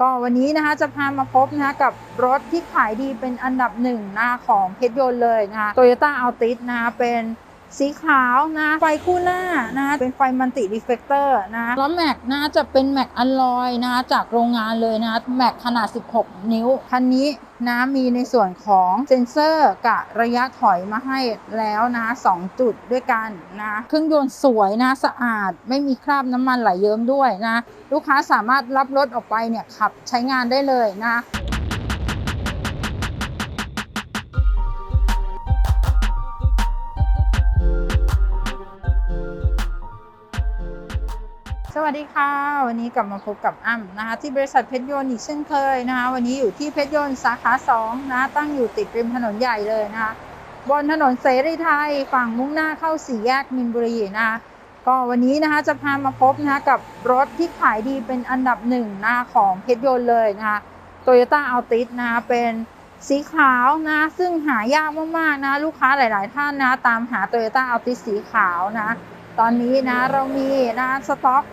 ก็วันนี้นะคะจะพามาพบนะคะกับรถที่ขายดีเป็นอันดับหนึ่งนะของเพชรยนต์เลยนะคะ t o y ต้าอัลติสนะคะเป็นสีขาวนะไฟคู่หน้านะเป็นไฟมันติรีเฟกเตอร์นะล้อแม็กนะจะเป็นแม็กอลลอยนะคะจากโรงงานเลยนะคะแม็กขนาด 16 นิ้ว คันนี้ นะมีในส่วนของเซ็นเซอร์กะระยะถอยมาให้แล้วนะ2จุดด้วยกันนะเครื่องยนต์สวยนะสะอาด ไม่มีคราบน้ำมันไหลเยิ้มด้วยนะ ลูกค้าสามารถรับรถออกไปเนี่ยขับใช้งานได้เลยนะ สวัสดีค่ะ วันนี้กลับมาพบกับอ้ำนะคะที่บริษัทเพชรยนต์อีกเช่นเคยนะคะวันนี้อยู่ที่เพชรยนต์สาขา2นะตั้งอยู่ติดริมถนนใหญ่เลยนะคะบนถนนเสรีไทยฝั่งมุ่งหน้าเข้าสี่แยกมินบุรีนะคะก็วันนี้นะคะจะพามาพบนะคะกับรถที่ขายดีเป็นอันดับหนึ่งนะคะของเพชรยนต์เลยนะคะ Toyota Altis นะคะเป็นสีขาวนะซึ่งหายากมากๆนะลูกค้าหลาย ๆ ท่านนะตามหา Toyota Altis สีขาวนะตอนนี้นะเรามีนะสต็อก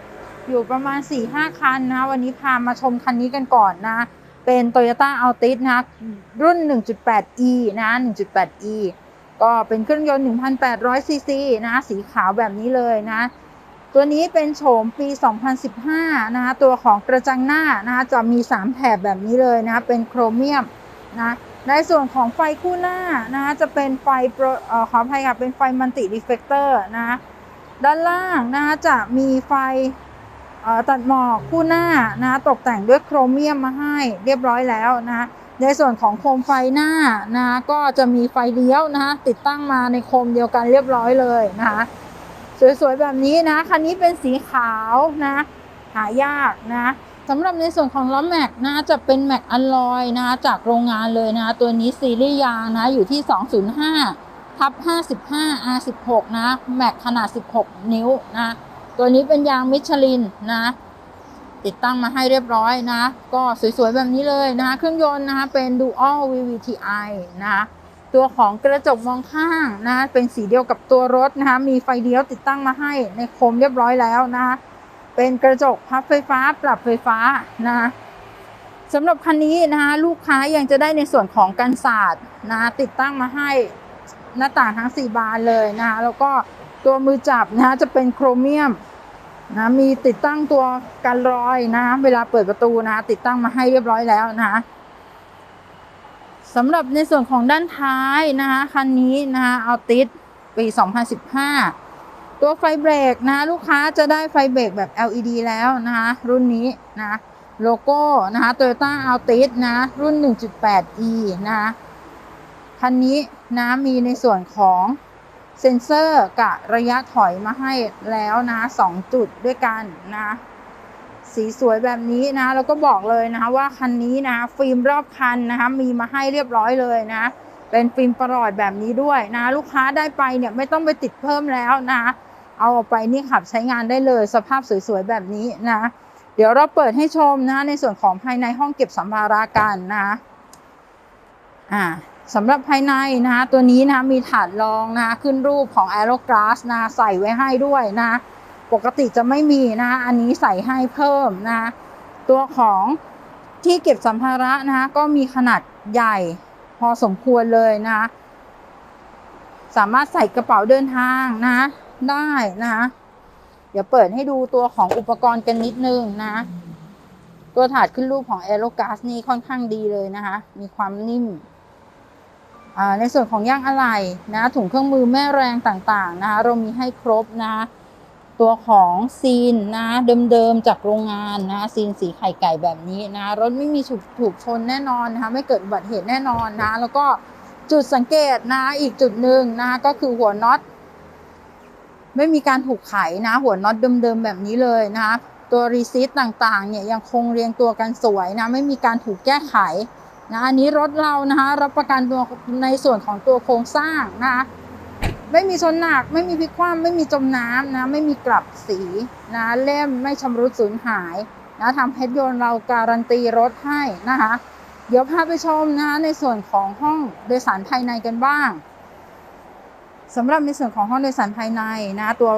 อยู่ประมาณ 4-5 คันนะวันนี้พามาชมคันนี้กันก่อนนะเป็น Toyota Altis นะรุ่น 1.8e นะ 1.8e ก็เป็นเครื่องยนต์ 1,800 ซีซีนะสีขาวแบบนี้เลยนะ ตัวนี้เป็นโฉมปี 2015 นะคะตัวของกระจังหน้านะคะจะมี 3 แถบแบบนี้เลยนะ เป็นโครเมียมนะในส่วนของไฟคู่หน้านะจะเป็นไฟปรเอ่อขออภัยค่ะเป็นไฟมัลติรีเฟกเตอร์นะด้านล่างนะจะมีไฟ ตัดหมอกคู่หน้านะตกแต่งด้วยโครเมียมมาให้เรียบร้อยแล้วนะในส่วนของโคมไฟหน้านะก็จะมีไฟเลี้ยวนะติดตั้งมาในโคมเดียวกันเรียบร้อยเลยนะคะสวยๆแบบนี้นะคันนี้เป็นสีขาวนะหายากนะสำหรับในส่วนของล้อแม็กนะจะเป็นแม็กอลลอยนะจากโรงงานเลยนะตัวนี้ซีรีส์ยางนะอยู่ที่ 205ทับ55 R16 นะแม็กขนาด 16 นิ้วนะ ตัวนี้เป็นยางมิชลินนะ ติดตั้งมาให้เรียบร้อยนะ ก็สวยๆแบบนี้เลยนะคะ เครื่องยนต์นะคะเป็น Dual VVTi นะคะตัวของกระจกมองข้างนะเป็นสีเดียวกับตัวรถนะคะมีไฟเลี้ยวติดตั้งมาให้ในโคมเรียบร้อยแล้วนะคะเป็นกระจกพับไฟฟ้าปรับไฟฟ้านะคะสำหรับคันนี้นะคะลูกค้ายังจะได้ในส่วนของกันศาสตร์นะติดตั้งมาให้หน้าต่างทั้ง 4 บานเลยนะคะแล้วก็ ตัวมือจับนะคะจะเป็นโครเมียมนะมีติดตั้งตัวกันรอยนะเวลาเปิดประตูนะติดตั้งมาให้เรียบร้อยแล้วนะคะสำหรับในส่วนของด้านท้ายนะคะคันนี้นะคะเอาติดปี 2015 ตัวไฟเบรกนะลูกค้าจะได้ไฟเบรกแบบ LED แล้วนะคะรุ่นนี้นะโลโก้นะคะ Toyota Altis นะรุ่น 1.8e นะคะคันนี้นะมีในส่วนของ เซ็นเซอร์กะระยะถอยมาให้แล้วนะ2จุดด้วยกันนะ สีสวยแบบนี้นะ แล้วก็บอกเลยนะคะว่าคันนี้นะ ฟิล์มรอบคันนะคะมีมาให้เรียบร้อยเลยนะ เป็นฟิล์มประหลอดแบบนี้ด้วยนะ ลูกค้าได้ไปเนี่ยไม่ต้องไปติดเพิ่มแล้วนะ เอาออกไปนี่ขับใช้งานได้เลยสภาพสวยๆแบบนี้นะ เดี๋ยวเราเปิดให้ชมนะในส่วนของภายในห้องเก็บสัมภาระกันนะอ่า สำหรับภายในนะคะตัวนี้นะมีถาดรองนะขึ้นรูปของ Aeroglass นะใส่ไว้ให้ด้วยนะปกติจะไม่มีนะอันนี้ใส่ให้เพิ่มนะตัวของที่เก็บสัมภาระนะคะก็มีขนาดใหญ่พอสมควรเลยนะสามารถใส่กระเป๋าเดินทางนะได้นะคะเดี๋ยวเปิดให้ดูตัวของอุปกรณ์กันนิดนึงนะตัวถาดขึ้นรูปของ a e r o g a s นี่ค่อนข้างดีเลยนะคะ มีความนิ่ม ในส่วนของย่างอะไหล่นะถุงเครื่องมือแม่แรงต่างๆนะคะเรามีให้ครบนะตัวของซีนนะเดิมๆจากโรงงานนะซีนสีไข่ไก่แบบนี้นะรถไม่มีถูกถูกชนแน่นอนนะคะไม่เกิดอุบัติเหตุแน่นอนนะแล้วก็จุดสังเกตนะอีกจุดหนึ่งนะก็คือหัวน็อตไม่มีการถูกไขนะหัวน็อตเดิมๆแบบนี้เลยนะคะตัวรีซิตต่างๆเนี่ยยังคงเรียงตัวกันสวยนะไม่มีการถูกแก้ไข นะอันนี้รถเรานะคะรับประกันตัวในส่วนของตัวโครงสร้างนะคะไม่มีชนหนัก ไม่มีพลิกคว่ำไม่มีจมน้ำนะไม่มีกลับสีนะเล่มไม่ชำรุดสูญหายนะทำเพชรยนต์เราการันตีรถให้นะคะ เดี๋ยวพาไปชมนะคะในส่วนของห้องโดยสารภายในกันบ้างสำหรับในส่วนของห้องโดยสารภายในนะตัว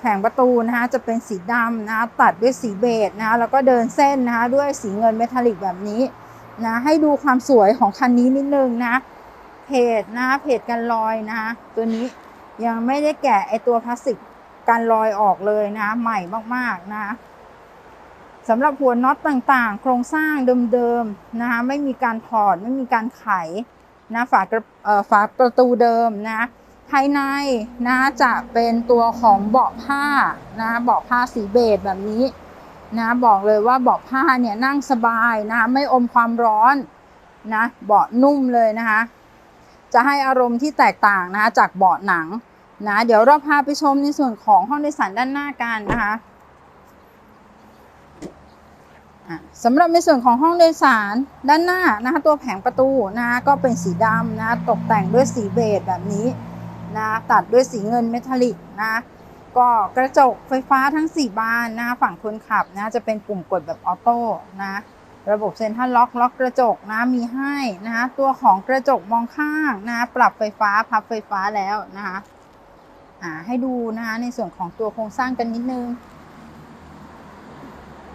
แผงประตูนะคะจะเป็นสีดำนะคะตัดด้วยสีเบจนะคะแล้วก็เดินเส้นนะคะด้วยสีเงินเมทัลลิกแบบนี้ นะให้ดูความสวยของคันนี้นิดนึงนะ เพจนะเพจกันรอยนะตัวนี้ยังไม่ได้แกะไอตัวพลาสติกกันรอยออกเลยนะ ใหม่มากๆนะสำหรับหัวน็อตต่างๆ โครงสร้างเดิมๆนะคะไม่มีการถอดไม่มีการไขนะฝากระฝาประตูเดิมนะภายในนะจะเป็นตัวของเบาะผ้านะเบาะผ้าสีเบจแบบนี้ นะบอกเลยว่าเบาะผ้าเนี่ยนั่งสบายนะคะไม่อมความร้อนนะเบาะนุ่มเลยนะคะจะให้อารมณ์ที่แตกต่างนะคะจากเบาะหนังนะเดี๋ยวเราพาไปชมในส่วนของห้องโดยสารด้านหน้ากันนะคะอะสำหรับในส่วนของห้องโดยสารด้านหน้านะคะตัวแผงประตูนะคะก็เป็นสีดำนะตกแต่งด้วยสีเบจแบบนี้นะตัดด้วยสีเงินเมทัลลิกนะ ก็กระจกไฟฟ้าทั้ง 4 บานนะฝั่งคนขับนะจะเป็นปุ่มกดแบบออโต้นะระบบเซ็นทรัลล็อกล็อกกระจกนะมีให้นะคะตัวของกระจกมองข้างนะปรับไฟฟ้าพับไฟฟ้าแล้วนะคะอ่าให้ดูนะคะในส่วนของตัวโครงสร้างกันนิดนึง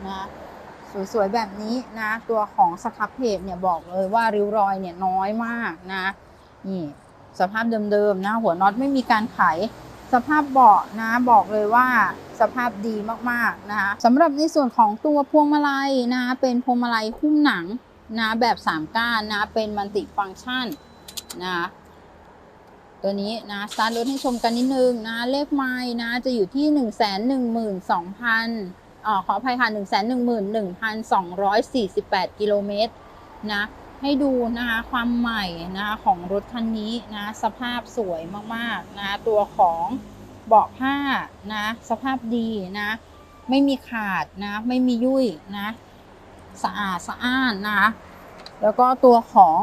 นะสวยๆแบบนี้นะตัวของสครับเพจเนี่ยบอกเลยว่าริ้วรอยเนี่ยน้อยมากนะนี่สภาพเดิมๆนะหัวน็อตไม่มีการไข สภาพเบาะนะบอกเลยว่าสภาพดีมากๆนะคะสำหรับในส่วนของตัวพวงมาลัยนะเป็นพวงมาลัยหุ้มหนังนะแบบ3ก้านนะเป็นมัลติฟังก์ชันนะตัวนี้นะสตาร์ทรถให้ชมกันนิดนึงนะเลขไม้นะจะอยู่ที่ 1 1 2 0 0 0อ๋อขออภัยค่ะ 1 1 1 248 กิโลเมตรนะ ให้ดูนะคะความใหม่นะคะของรถคันนี้นะสภาพสวยมากๆนะตัวของเบาะผ้านะสภาพดีนะไม่มีขาดนะไม่มียุ่ยนะสะอาดสะอ้านนะคะแล้วก็ตัวของ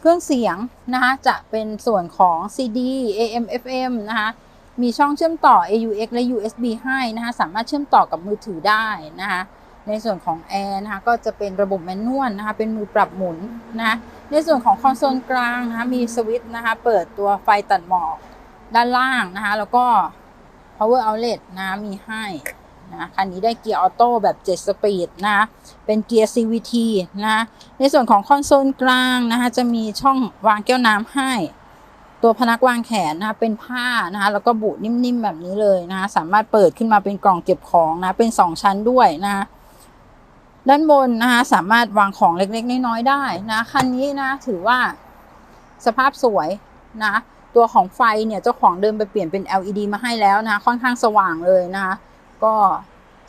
เครื่องเสียงนะคะจะเป็นส่วนของ CD AM FM นะคะมีช่องเชื่อมต่อ AUX และ USB ให้นะคะสามารถเชื่อมต่อกับมือถือได้นะคะ ในส่วนของแอร์นะคะก็จะเป็นระบบแมนนวลนะคะเป็นมือปรับหมุนนะคะในส่วนของคอนโซลกลางนะคะมีสวิตช์นะคะเปิดตัวไฟตัดหมอกด้านล่างนะคะแล้วก็ power outlet นะะมีให้นะคันนี้ได้เกียร์ออโต้แบบ 7 สปีดนะคะเป็นเกียร์ CVT นะในส่วนของคอนโซลกลางนะคะจะมีช่องวางแก้วน้ำให้ ตัวพนักวางแขนนะคะเป็นผ้านะคะแล้วก็บุนิ่มๆแบบนี้เลยนะคะสามารถเปิดขึ้นมาเป็นกล่องเก็บของนะเป็น 2 ชั้นด้วยนะ ด้านบนนะคะสามารถวางของเล็กๆน้อยๆได้นะคันนี้นะถือว่าสภาพสวยนะตัวของไฟเนี่ยเจ้าของเดิมไปเปลี่ยนเป็น LED มาให้แล้วนะค่อนข้างสว่างเลยนะคะก็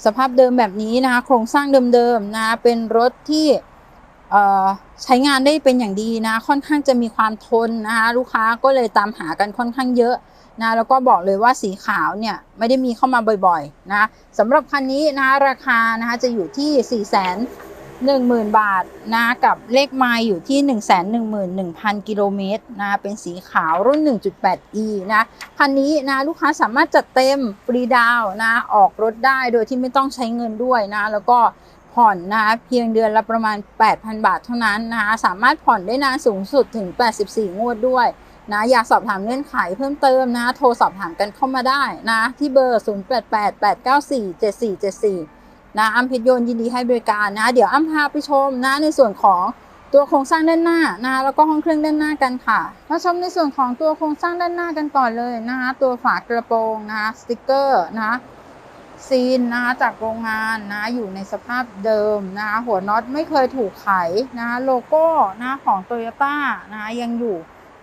สภาพเดิมแบบนี้นะคะโครงสร้างเดิมๆนะเป็นรถที่เอ่อ ใช้งานได้เป็นอย่างดีนะ ค่อนข้างจะมีความทนนะคะลูกค้าก็เลยตามหากันค่อนข้างเยอะนะแล้วก็บอกเลยว่าสีขาวเนี่ยไม่ได้มีเข้ามาบ่อยๆนะสำหรับคันนี้นะราคานะคะจะอยู่ที่4 1 0 0 0 0บาทนะกับเลขไมล์อยู่ที่ 1 1 1 0 0 0 กิโลเมตรนะเป็นสีขาวรุ่น 1.8e นะคันนี้นะลูกค้าสามารถจัดเต็มฟรีดาวน์นะออกรถได้โดยที่ไม่ต้องใช้เงินด้วยนะแล้วก็ ผ่อนนะคะเพียงเดือนละประมาณ 8,000 บาทเท่านั้นนะคะสามารถผ่อนได้นานสูงสุดถึง 84 งวดด้วยนะอยากสอบถามเงื่อนไขเพิ่มเติมนะโทรสอบถามกันเข้ามาได้นะที่เบอร์ 0888947474 นะอ้ำเพชรยนยินดีให้บริการนะเดี๋ยวอ้ำพาไปชมนะในส่วนของตัวโครงสร้างด้านหน้านะแล้วก็ห้องเครื่องด้านหน้ากันค่ะมาชมในส่วนของตัวโครงสร้างด้านหน้ากันก่อนเลยนะคะตัวฝากระโปรงนะคะสติกเกอร์นะ ซีนนะคะจากโรงงานนะอยู่ในสภาพเดิมนะคะหัวน็อตไม่เคยถูกไขนะคะโลโก้นะของโตโยต้านะคะยังอยู่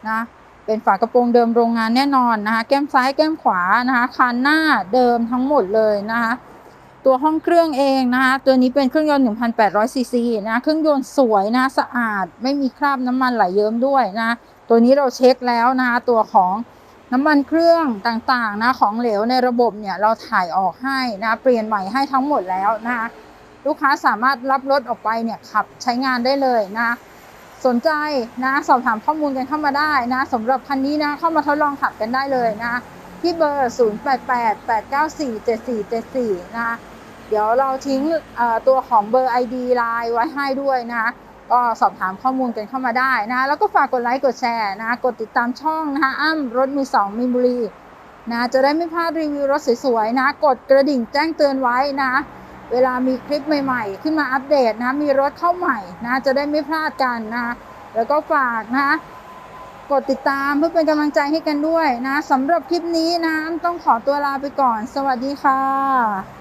นะเป็นฝากระโปรงเดิมโรงงานแน่นอนนะคะแก้มซ้ายแก้มขวานะคะคันหน้าเดิมทั้งหมดเลยนะคะตัวห้องเครื่องเองนะคะตัวนี้เป็นเครื่องยนต์ 1,800 ซีซีนะเครื่องยนต์สวยนะสะอาดไม่มีคราบน้ำมันไหลเยิ้มด้วยนะตัวนี้เราเช็คแล้วนะคะตัวของ น้ำมันเครื่องต่างๆนะของเหลวในระบบเนี่ยเราถ่ายออกให้นะเปลี่ยนใหม่ให้ทั้งหมดแล้วนะคะลูกค้าสามารถรับรถออกไปเนี่ยขับใช้งานได้เลยนะสนใจนะสอบถามข้อมูลกันเข้ามาได้นะสำหรับคันนี้นะเข้ามาทดลองขับกันได้เลยนะที่เบอร์ 0888947474 นะ เดี๋ยวเราทิ้งตัวของเบอร์ ID ไลน์ไว้ให้ด้วยนะ ก็สอบถามข้อมูลกันเข้ามาได้นะแล้วก็ฝากกดไลค์กดแชร์นะกดติดตามช่องนะคะอ้ำรถมือสองมินบุรีนะจะได้ไม่พลาดรีวิวรถสวยๆนะกดกระดิ่งแจ้งเตือนไว้นะเวลามีคลิปใหม่ๆ ขึ้นมาอัปเดตนะมีรถเข้าใหม่นะจะได้ไม่พลาดกันนะแล้วก็ฝากนะกดติดตามเพื่อเป็นกำลังใจให้กันด้วยนะสำหรับคลิปนี้นะต้องขอตัวลาไปก่อน สวัสดีค่ะ